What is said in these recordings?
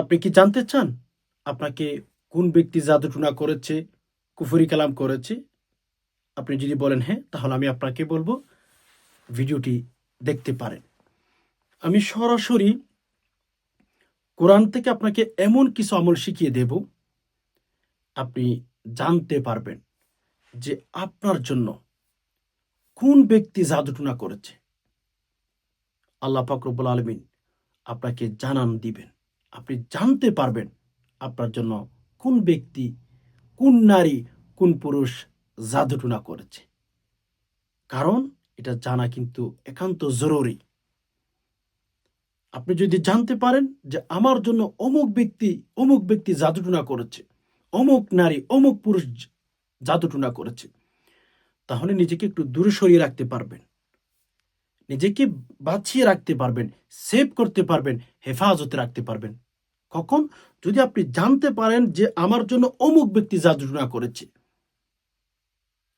আপনি কি জানতে চান আপনাকে কোন ব্যক্তি জাদুটুনা করেছে, কুফরি কালাম করেছে? আপনি যদি বলেন হ্যাঁ তাহলে আমি আপনাকে বলব, ভিডিওটি দেখতে পারেন। আমি সরাসরি কোরআন থেকে আপনাকে এমন কিছু আমল শিখিয়ে দেব, আপনি জানতে পারবেন যে আপনার জন্য কোন ব্যক্তি জাদুটুনা করেছে। আল্লাহ ফাকরবুল আলমিন আপনাকে জানান দিবেন। আপনি জানতে পারবেন আপনার জন্য কোন ব্যক্তি, কোন নারী, কোন পুরুষ জাদুটুনা করেছে। কারণ এটা জানা কিন্তু একান্ত জরুরি। আপনি যদি জানতে পারেন যে আমার জন্য অমুক ব্যক্তি অমুক ব্যক্তি জাদুটুনা করেছে, অমুক নারী, অমুক পুরুষ জাদুটুনা করেছে, তাহলে নিজেকে একটু দূরে সরিয়ে রাখতে পারবেন। নিজেকে বাঁচিয়ে রাখতে পারবেন, সেভ করতে পারবেন, হেফাজতে রাখতে পারবেন। কখন? যদি আপনি জানতে পারেন যে আমার জন্য অমুক ব্যক্তি জাদুটুনা করেছে।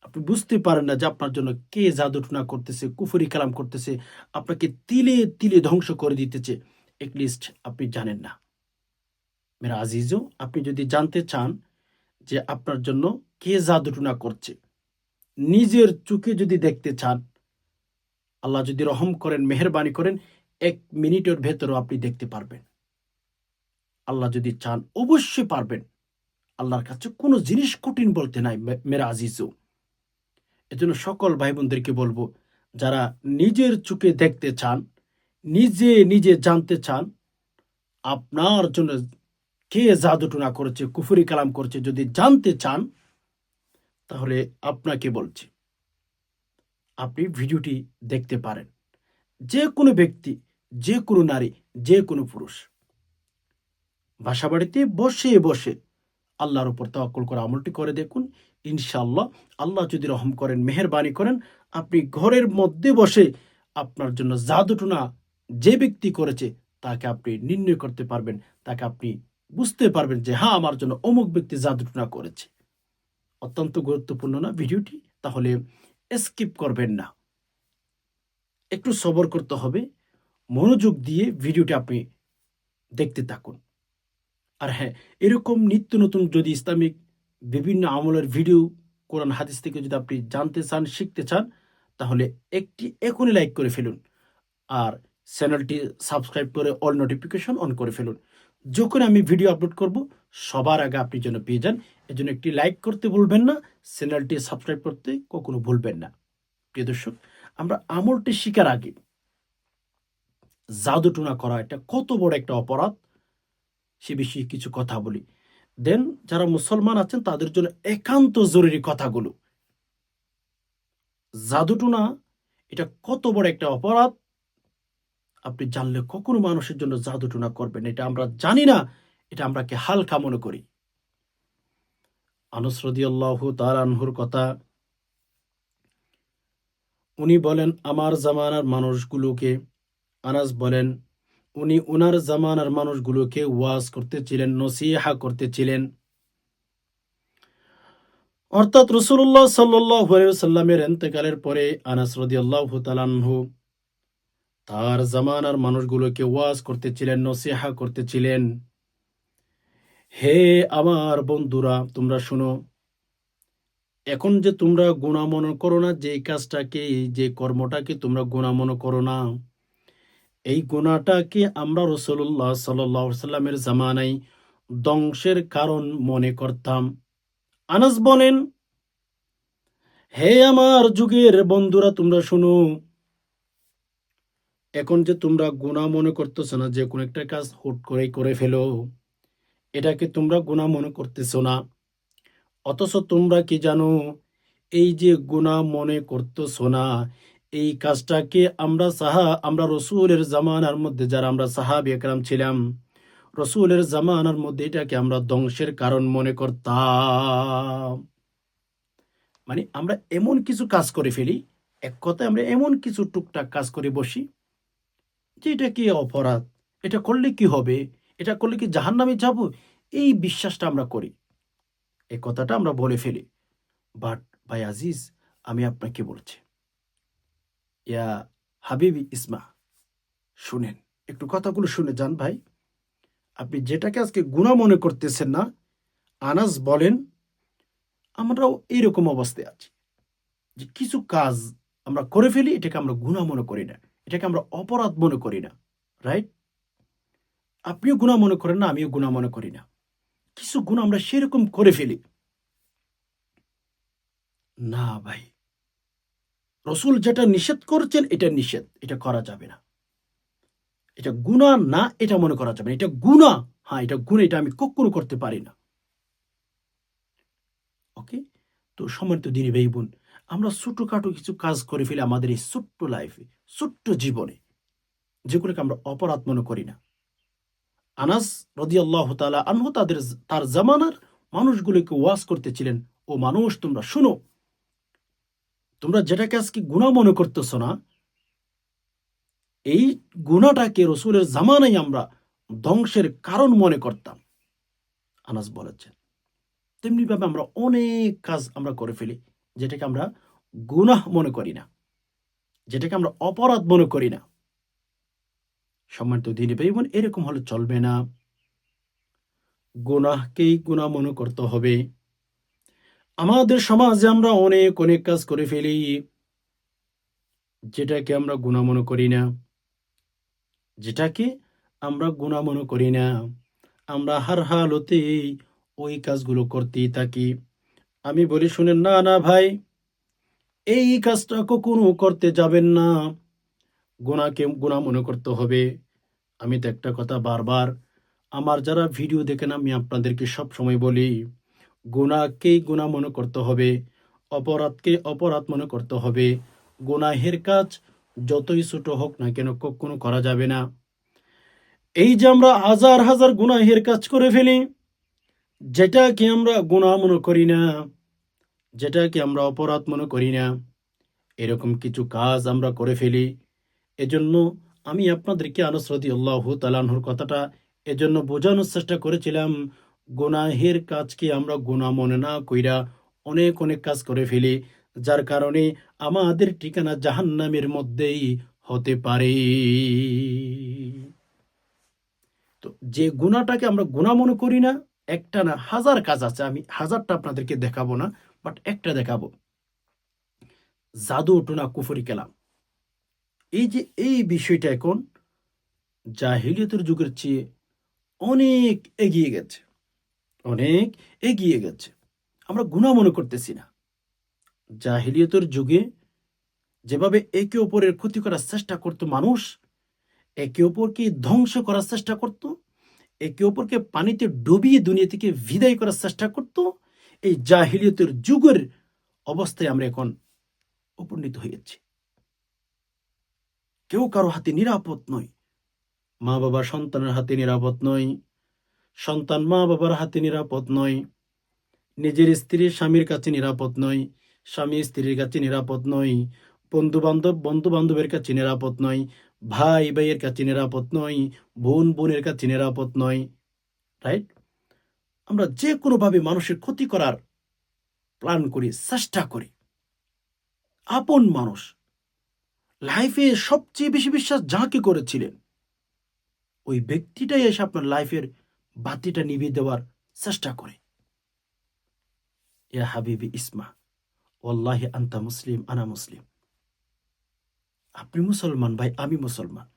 আপনি বুঝতে পারেন না যে আপনার জন্য কে জাদুটুনা করতেছে, কুফরি কালাম করতেছে, আপনাকে তিলে তিলে ধ্বংস করে দিতেছে। লিস্ট আপনি জানেন না। মেরা আজিজও আপনি যদি জানতে চান যে আপনার জন্য কে জাদুটুনা করছে, নিজের চোখে যদি দেখতে চান, আল্লাহ যদি রহম করেন, মেহরবানি করেন, এক মিনিটের ভেতরও আপনি দেখতে পারবেন। আল্লাহ যদি চান, অবশ্যই পারবেন। আল্লাহর কাছে কোনো জিনিস কঠিন বলতে নাই মেরা আজিজও এজন্য সকল ভাই বোনদেরকে বলব, যারা নিজের চোখে দেখতে চান, নিজে নিজে জানতে চান, আপনার জন্য কে জাদুটুনা করেছে, কুফুরি কালাম করছে, যদি জানতে চান, তাহলে আপনাকে বলছি, আপনি ভিডিওটি দেখতে পারেন। যে কোনো ব্যক্তি, যে কোনো নারী, যে কোনো পুরুষ। বাসা বাড়িতে বসে বসে আল্লাহর উপর তাওয়াক্কুল করে আমলটি করে দেখুন। ইনশাল্লাহ আল্লাহ যদি রহম করেন, মেহেরবানি করেন, আপনি ঘরের মধ্যে বসে আপনার জন্য জাদুটুনা যে ব্যক্তি করেছে, তাকে আপনি নির্ণয় করতে পারবেন, তাকে আপনি বুঝতে পারবেন যে হ্যাঁ আমার জন্য অমুক ব্যক্তি জাদুটুনা করেছে। অত্যন্ত গুরুত্বপূর্ণ না ভিডিওটি? তাহলে স্কিপ করবেন না। একটু সবর করতে হবে, মনোযোগ দিয়ে ভিডিওটি আপনি দেখতে থাকুন। আর হ্যাঁ এরকম নিত্য নতুন যদি ইসলামিক বিভিন্ন আমলের ভিডিও, কোরআন, হাদিস থেকে যদি আপনি জানতে চান, শিখতে চান, তাহলে একটি এখনই লাইক করে ফেলুন। আর চ্যানেলটি সাবস্ক্রাইব করে অল নোটিফিকেশন অন করে ফেলুন। যখন আমি ভিডিও আপলোড করব, সবার আগে আপনি যেন পেয়ে যান। এজন্য একটি লাইক করতে ভুলবেন না, চ্যানেলটি সাবস্ক্রাইব করতে কখনো ভুলবেন না। প্রিয় দর্শক, আমরা আমলটি শিকার আগে জাদুটুনা করা এটা কত বড় একটা অপরাধ। সে বিষয়ে কিছু কথা বলি। দেন যারা মুসলমান আছেন, তাদের জন্য একান্ত জরুরি কথাগুলো। জাদুটুনা, এটা কত বড় একটা অপরাধ। আপনি জানলে কখনো মানুষের জন্য জাদুটুনা করবেন। এটা আমরা জানি না, এটা আমরা কে হালকা মনে করি। আনসরদি আল্লাহ তালানহুর কথা, উনি বলেন, আমার জামানার মানুষগুলোকে, আনাস বলেন উনি ওনার জামানার মানুষগুলোকে ওয়াজ করতেছিলেন, নসিহা করতেছিলেন। অর্থাৎ রসুল্লাহ সাল্লাহ সাল্লামের এন্তেকালের পরে আনাস রদি আল্লাহ তালানহু তার জামানার মানুষগুলোকে ওয়াজ করতেছিলেন, নসিহা করতেছিলেন। হে আমার বন্ধুরা, তোমরা শোনো, এখন যে তোমরা গুণা মনে করো না যে কাজটাকে, যে কর্মটাকে তোমরা গুণামন করো না এই গুণাটাকে আমরা রসুল্লাহ সাল্লামের জামানায় ধ্বংসের কারণ মনে করতাম? আনাস বলেন, হে আমার যুগের বন্ধুরা, তোমরা শুনো, এখন যে তোমরা গুণা মনে করতেছো না, যে কোনো একটা কাজ হুট করে করে ফেলো, এটাকে তোমরা গুণা মনে করতেছো না। অথচ তোমরা কি জানো, এই যে গুণা মনে করতেছো না এই কাজটাকে আমরা সাহা, আমরা রসুলের জামানার মধ্যে যারা আমরা সাহাবি একরাম ছিলাম, রসুলের জামানার মধ্যে এটাকে আমরা ধ্বংসের কারণ মনে করতাম। মানে আমরা এমন কিছু কাজ করে ফেলি, এক কথায় আমরা এমন কিছু টুকটাক কাজ করে বসি যে এটা কি অপরাধ, এটা করলে কি হবে, এটা করলে কি জাহান্নামে যাব, এই বিশ্বাসটা আমরা করি। এই কথাটা আমরা বলে ফেলি। বাট ভাই আজিজ, আমি আপনাকে বলছি ইয়া হাবিবি ইসমা, শুনেন, একটু কথাগুলো শুনে যান ভাই। আপনি যেটাকে আজকে গুণা মনে করতেছেন না, আনাস বলেন, আমরাও এইরকম অবস্থায় আছি যে কিছু কাজ আমরা করে ফেলি, এটাকে আমরা গুণা মনে করি না, এটাকে আমরা অপরাধ মনে করি না রাইট আপনিও গুণা মনে করেন না, আমিও গুণা মনে করি না। কিছু গুণ আমরা সেরকম করে ফেলি। না ভাই রসুল যেটা নিষেধ করছেন, এটা নিষেধ। এটা করা যাবে না। এটা গুণা না, এটা মনে করা যাবে না। এটা গুণা হ্যাঁ এটা গুণ এটা আমি কখনো করতে পারি না। ওকে? তো সম্মানিত দিনী ভাই বোন, আমরা ছোটখাটো কিছু কাজ করে ফেলি আমাদের এই ছোট্ট লাইফে ছোট্ট জীবনে যেগুলোকে আমরা অপরাধ মনে করি না। আনাস রদি আল্লাহ তালা আনহু তাদের, তার জামানার মানুষগুলোকে ওয়াজ করতেছিলেন, ও মানুষ, তোমরা শুনো তোমরা যেটাকে আজকে গুণা মনে করতেছ না, এই গুণাটাকে রসুলের জামানায় আমরা ধ্বংসের কারণ মনে করতাম, আনাস বলেছেন। তেমনি ভাবে আমরা অনেক কাজ আমরা করে ফেলি, যেটাকে আমরা গুনাহ মনে করি না, যেটাকে আমরা অপরাধ মনে করি না। সম্মানিত দিনী ভাই বোন এরকম হলে চলবে না। গুনাহকেই গুনাহ মনে করতে হবে। আমাদের সমাজে আমরা অনেক অনেক কাজ করে ফেলি, যেটাকে আমরা গুণা মনে করি না, যেটাকে আমরা গুণা মনে করি না। আমরা হার হালতেই ওই কাজগুলো করতেই থাকি। আমি বলি, শুনেন, না না, ভাই, এই কাজটা কখনো করতে যাবেন না। গুণাকে গুণা মনে করতে হবে। আমি তো একটা কথা বারবার, আমার যারা ভিডিও দেখেন, আমি আপনাদেরকে সব সময় বলি গুণাকেই গুণা মনে করতে হবে, অপরাধকে অপরাধ মনে করতে হবে। গুনাহের কাজ যতই ছোট হোক না কেন কখনো করা যাবে না। এই যে আমরা হাজার হাজার গুনাহের কাজ করে ফেলি, যেটাকে আমরা গুণা মনে করি না, যেটাকে আমরা অপরাধ মনে করি না, এরকম কিছু কাজ আমরা করে ফেলি। এজন্য আমি আপনাদেরকে আনসরদি আল্লাহ তালানহর কথাটা এজন্য বোঝানোর চেষ্টা করেছিলাম গুনাহের কাজকে আমরা গুণা মনে না কইরা অনেক অনেক কাজ করে ফেলি, যার কারণে আমাদের ঠিকানা জাহান্নামের মধ্যেই হতে পারে। তো যে গুণাটাকে আমরা গুণা মনে করি না, একটা না হাজার কাজ আছে, আমি হাজারটা আপনাদেরকে দেখাবো না, বাট একটা দেখাবো। জাদু টুনা কুফরি কেলাম। এই যে এই বিষয়টা এখন জাহিলিয়তের যুগের চেয়ে অনেক এগিয়ে গেছে। অনেক এগিয়ে গেছে। আমরা গুণা মনে করতেছি না। জাহিলিয়তের যুগে যেভাবে একে অপরের ক্ষতি করার চেষ্টা করত মানুষ, একে অপরকে ধ্বংস করার চেষ্টা করত, একে অপরকে পানিতে ডুবিয়ে দুনিয়া থেকে বিদায় করার চেষ্টা করত, এই জাহিলিয়তের যুগের অবস্থায় আমরা এখন উপনীত হয়েছি। কেউ কারও হাতে নিরাপদ নয় মা বাবা সন্তানের হাতে নিরাপদ নয় সন্তান মা বাবার হাতে নিরাপদ নয়। নিজের স্ত্রীর স্বামীর কাছে নিরাপদ নয়। স্বামী স্ত্রীর কাছে নিরাপদ নয়। বন্ধু বান্ধব বন্ধু বান্ধবের কাছে নিরাপদ নয়। ভাই ভাইয়ের কাছে নিরাপদ নয়। বোন বোনের কাছে নিরাপদ নয়। রাইট আমরা যে কোনোভাবে মানুষের ক্ষতি করার প্ল্যান করি, চেষ্টা করি। আপন মানুষ। লাইফে সবচেয়ে বেশি বিশ্বাস যাকে করেছিলেন, ওই ব্যক্তিটাই এসে আপনার লাইফের বাতিটা নিভিয়ে দেওয়ার চেষ্টা করে। ইয়া হাবিবি ইসমা ওল্লাহি আন্তা মুসলিম, আনা মুসলিম। আপনি মুসলমান ভাই, আমি মুসলমান।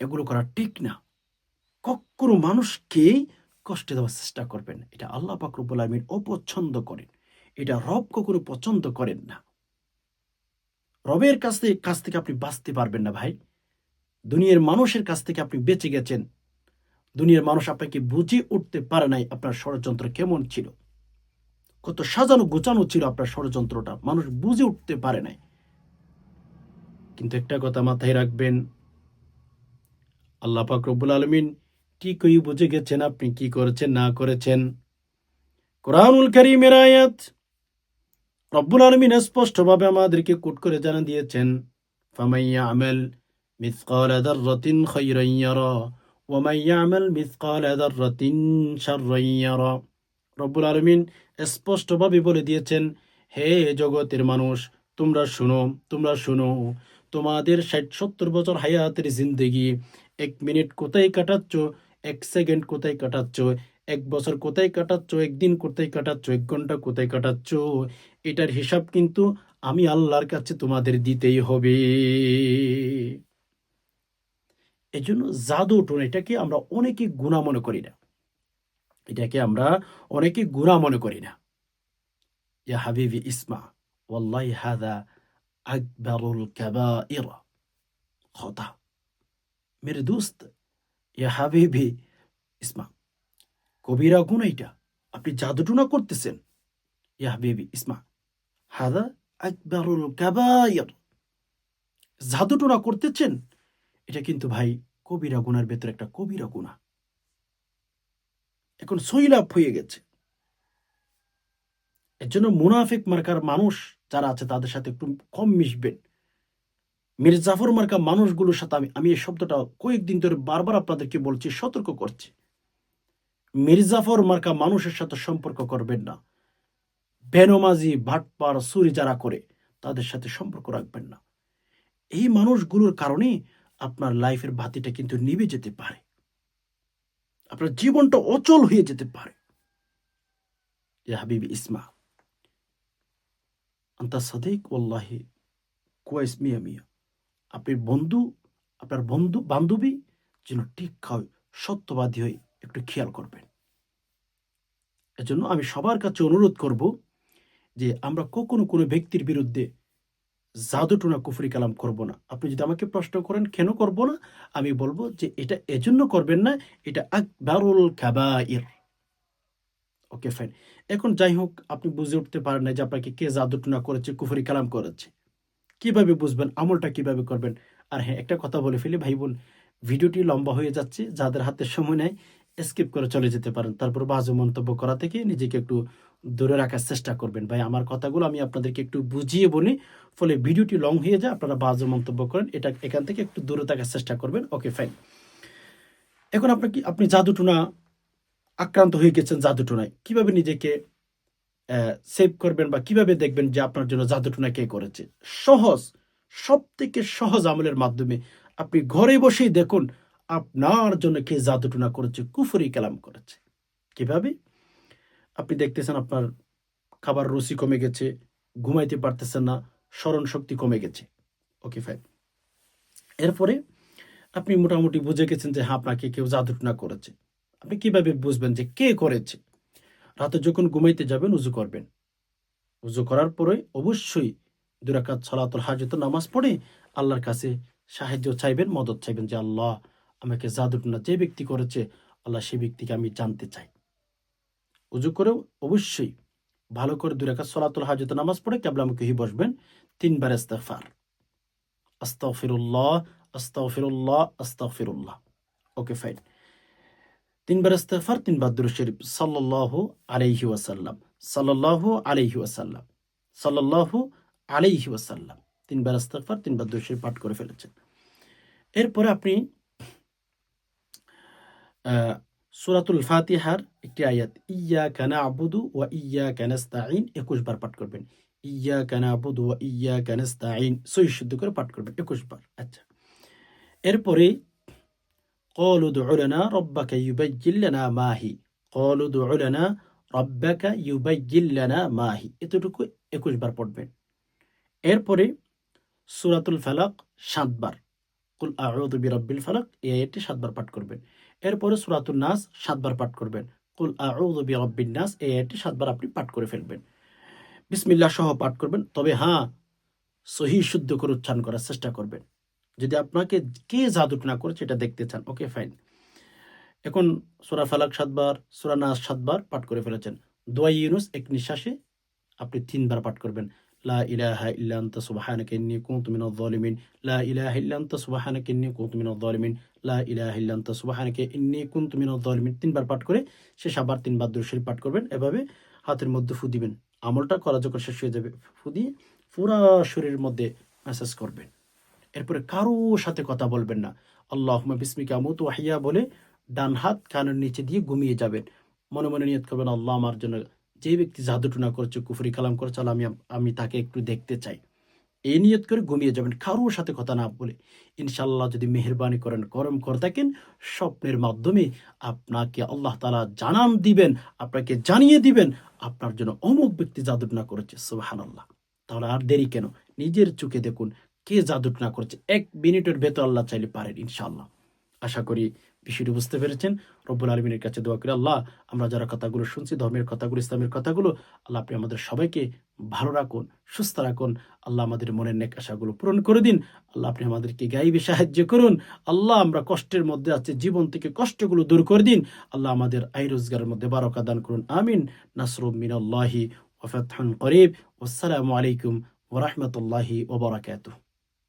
এগুলো করা ঠিক না। কখনো মানুষকেই কষ্ট দেওয়ার চেষ্টা করবেন। এটা আল্লাহ পাকরুবুল আলমিন অপছন্দ করেন। এটা রব কখনো পছন্দ করেন না। রবের কাছ থেকে কাছ থেকে আপনি বাঁচতে পারবেন না ভাই। দুনিয়ার মানুষের কাছ থেকে আপনি বেঁচে গেছেন। দুনিয়ার মানুষ আপনাকে বুঝে উঠতে পারে নাই আপনার ষড়যন্ত্র কেমন ছিল। কত সাজানো গোছানো ছিল আপনার ষড়যন্ত্রটা। মানুষ বুঝে উঠতে পারে নাই। কিন্তু একটা কথা মাথায় রাখবেন, আল্লাহ পাক আলমিন ঠিকই বুঝে গেছেন আপনি, কি করেছেন, না করেছেন? কোরআনুল করিমের আয়াত রব্বুল আলমিন স্পষ্টভাবে আমাদেরকে কুট করে জানা দিয়েছেন, ফামাইয়া আমেল মিসকাল দাররাতিন খাইরান ইয়ারা। ওয়ামান ইয়ামাল মিসকাল দাররাতিন শাররান ইয়ারা রব্বুল আলমিন স্পষ্টভাবে বলে দিয়েছেন, হে জগতের মানুষ, তোমরা শুনো তোমরা শুনো, তোমাদের ষাট সত্তর বছর হায়াতের জিন্দগি, এক মিনিট কোথায় কাটাচ্ছ, এক সেকেন্ড কোথায় কাটাচ্ছ, এক বছর কোথায় কাটাচ্ছ একদিন কোথায় কাটাচ্ছ, এক ঘণ্টা কোথায় কাটাচ্ছ, এটার হিসাব কিন্তু আমি আল্লাহর কাছে তোমাদের দিতেই হবে। এই জন্য জাদু টোন এটাকে আমরা অনেকে গুণা মনে করি না। এটাকে আমরা অনেকে গুণা মনে করি না। ইয়া হাবিবি ইসমা, ওয়াল্লাহি হাদা আকবরুল কাবাইর। খতা। মেরে দোস্ত, ইয়া হাবিবি ইসমা, কবিরা গুণ এইটা। আপনি জাদুটুনা করতেছেন, ইয়া হাবিবি ইসমা। হাদা আকবরুল কাবাইর। জাদুটুনা করতেছেন এটা কিন্তু ভাই কবিরা গুনার ভেতরে একটা কবিরা গুণা। এখন সৈলাভ হয়ে গেছে। এর জন্য মুনাফিক মার্কার মানুষ যারা আছে, তাদের সাথে একটু কম মিশবেন। মির জাফর মার্কা মানুষগুলোর সাথে আমি আমি এই শব্দটা কয়েকদিন ধরে বারবার আপনাদেরকে বলছি, সতর্ক করছি। মির্জাফর মার্কা মানুষের সাথে সম্পর্ক করবেন না। বেনমাজি ভাটপার সুরি যারা করে, তাদের সাথে সম্পর্ক রাখবেন না। এই মানুষগুলোর কারণে আপনার লাইফের বাতিটা কিন্তু নিভে যেতে পারে। আপনার জীবনটা অচল হয়ে যেতে পারে। হাবিবি ইসমা আন্তা সাদিক ওল্লাহি কুয়াইস মিয়া মিয়া। আপনি বন্ধু, আপনার বন্ধু, বান্ধবী যেন ঠিক হয়, সত্যবাদী হয়ে একটু খেয়াল করবেন। এজন্য আমি সবার কাছে অনুরোধ করব যে আমরা কখনো কোনো ব্যক্তির বিরুদ্ধে জাদুটুনা কুফরি কালাম করব না। আপনি যদি আমাকে প্রশ্ন করেন, কেন করব না? আমি বলব যে এটা এজন্য করবেন না, এটা আকবরুল কাবাইর। ওকে, ফাইন। এখন যাই হোক, আপনি বুঝে উঠতে পারেন না যে আপনাকে কে জাদুটুনা করেছে, কুফরি কালাম করেছে। কীভাবে বুঝবেন, আমলটা কীভাবে করবেন? আর হ্যাঁ একটা কথা বলে ফেলি, ভাই বোন, ভিডিওটি লম্বা হয়ে যাচ্ছে, যাদের হাতে সময় নেয় স্কিপ করে চলে যেতে পারেন। তারপর বাজে মন্তব্য করা থেকে নিজেকে একটু দূরে রাখার চেষ্টা করবেন। ভাই, আমার কথাগুলো আমি আপনাদেরকে একটু বুঝিয়ে বলি, ফলে ভিডিওটি লং হয়ে যায়, আপনারা বাজে মন্তব্য করেন, এটা এখান থেকে একটু দূরে থাকার চেষ্টা করবেন। ওকে ফাইন এখন আপনি কি, আপনি জাদুটুনা আক্রান্ত হয়ে গেছেন জাদুটুনায়, কীভাবে নিজেকে সেভ করবেন বা কীভাবে দেখবেন যে আপনার জন্য জাদুটুনা কে করেছে? সহজ সব থেকে সহজ আমলের মাধ্যমে আপনি ঘরে বসেই দেখুন, আপনার জন্য কে জাদুটুনা করেছে, কুফরি কালাম করেছে। কীভাবে? আপনি দেখতেছেন আপনার খাবার রুচি কমে গেছে, ঘুমাইতে পারতেছেন না, স্মরণ শক্তি কমে গেছে। ওকে ফাইন এরপরে আপনি মোটামুটি বুঝে গেছেন যে হ্যাঁ আপনাকে কেউ জাদুটুনা করেছে। আপনি কীভাবে বুঝবেন যে, কে করেছে? রাতে যখন ঘুমাইতে যাবেন, উজু করবেন। উজু করার পরে অবশ্যই দুরাকাত সালাতুল হাজত নামাজ পড়ে আল্লাহর কাছে সাহায্য চাইবেন, মদত চাইবেন যে, আল্লাহ আমাকে জাদুটনা যে ব্যক্তি করেছে, আল্লাহ সেই ব্যক্তিকে আমি জানতে চাই। উজু করেও অবশ্যই ভালো করে দুরাকাত সলাতুল হাজত নামাজ পড়ে কেবলামুখী বসবেন, তিনবার ইস্তেগফার। আস্তাগফিরুল্লাহ আস্তাগফিরুল্লাহ আস্তাগফিরুল্লাহ। Okay, fine. তিনবার ইস্তেগফার, তিনবার দুরূদ শরীফ। সাল্লাল্লাহু আলাইহি ওয়াসাল্লাম। সাল্লাল্লাহু আলাইহি ওয়াসাল্লাম। সাল্লাল্লাহু আলাইহি ওয়াসাল্লাম। তিনবার ইস্তেগফার, তিনবার দুরূদ শরীফ পাঠ করে ফেলেছেন। এরপরে আপনি সূরাতুল ফাতিহার একটি আয়াত ইয়্যাকা না'বুদু ওয়া ইয়্যাকা নাস্তাঈন 21 বার পাঠ করবেন ইয়্যাকা না'বুদু ওয়া ইয়্যাকা নাস্তাঈন সহি শুদ্ধ করে পাঠ করবেন 21 বার আচ্ছা এরপরে قالوا ادع لنا ربك يبين لنا ما هي قالوا ادع لنا ربك يبين لنا ما هي এতটুকু একুশ বার পড়বেন এরপরে সূরাতুল ফালাক সাতবার কুল আউযু বিরাব্বিল ফালাক এই আয়াতটি সাতবার পাঠ করবেন এরপরে সুরাতুল নাস সাতবার পাঠ করবেন। কুল বিরাব্বিন নাস, এই আয়াতটি সাতবার আপনি পাঠ করে ফেলবেন। বিসমিল্লাহ সহ পাঠ করবেন, তবে হ্যাঁ সহি শুদ্ধ করে উচ্চারণ করার চেষ্টা করবেন। যদি আপনাকে কে জাদুট না করে সেটা দেখতে চান, ওকে, ফাইন। এখন সুরা ফালাক সাতবার, সুরা নাস সাতবার পাঠ করে ফেলেছেন। দোয়াই ইউনুস, এক নিঃশ্বাসে আপনি তিনবার পাঠ করবেন। লা ইলাহা ইল্লা আনতা সুবহানাকা ইন্নী কুনতু মিনাজ জালিমিন লা ইলাহা ইল্লা আনতা সুবহানাকা ইন্নী কুনতু মিনাজ জালিমিন লা ইলাহা ইল্লা আনতা সুবহানাকা ইন্নী কুনতু মিনাজ জালিমিন তিনবার পাঠ করে শেষ আবার তিনবার দুরূদ পাঠ করবেন। এভাবে হাতের মধ্যে ফু দিবেন। আমলটা করা যখন শেষ হয়ে যাবে, ফু দিয়ে পুরা শরীরের মধ্যে ম্যাসাজ করবেন। এরপরে কারও সাথে কথা বলবেন না। আল্লাহ বিসমিকা আমুত ওয়াহিয়া বলে ডান হাত কানের নিচে দিয়ে ঘুমিয়ে যাবেন। মনে মনে নিয়ত করবেন, আল্লাহ আমার জন্য যে ব্যক্তি জাদুটুনা করছে, কুফরি কালাম করছে আমি আমি তাকে একটু দেখতে চাই। এই নিয়ত করে ঘুমিয়ে যাবেন, কারোর সাথে কথা না বলে। ইনশাল্লাহ যদি মেহরবানি করেন গরম করে থাকেন, স্বপ্নের মাধ্যমে আপনাকে আল্লাহ তালা জানান দিবেন, আপনাকে জানিয়ে দিবেন, আপনার জন্য অমুক ব্যক্তি জাদুটনা করেছে। সুবাহান আল্লাহ তাহলে আর দেরি কেন? নিজের চোখে দেখুন কে জাদুটনা করেছে। এক মিনিটের ভেতর আল্লাহ চাইলে পারেন ইনশাল্লাহ আশা করি বিষয়টি বুঝতে পেরেছেন। রব্বুল আলমিনের কাছে দোয়া করি আল্লাহ, আমরা যারা কথাগুলো শুনছি, ধর্মের কথাগুলো, ইসলামের কথাগুলো, আল্লাহ আপনি আমাদের সবাইকে ভালো রাখুন, সুস্থ রাখুন। আল্লাহ আমাদের মনের নেক আশাগুলো পূরণ করে দিন। আল্লাহ আপনি আমাদেরকে গাইবে, সাহায্য করুন। আল্লাহ আমরা কষ্টের মধ্যে আছে, জীবন থেকে কষ্টগুলো দূর করে দিন। আল্লাহ আমাদের আয় রোজগারের মধ্যে বারকা দান করুন। আমিন। নাসরুম মিনাল্লাহি ওফাতহান করিব। আসসালামু আলাইকুম ওরহমতুল্লাহি ওবরাকাতুহ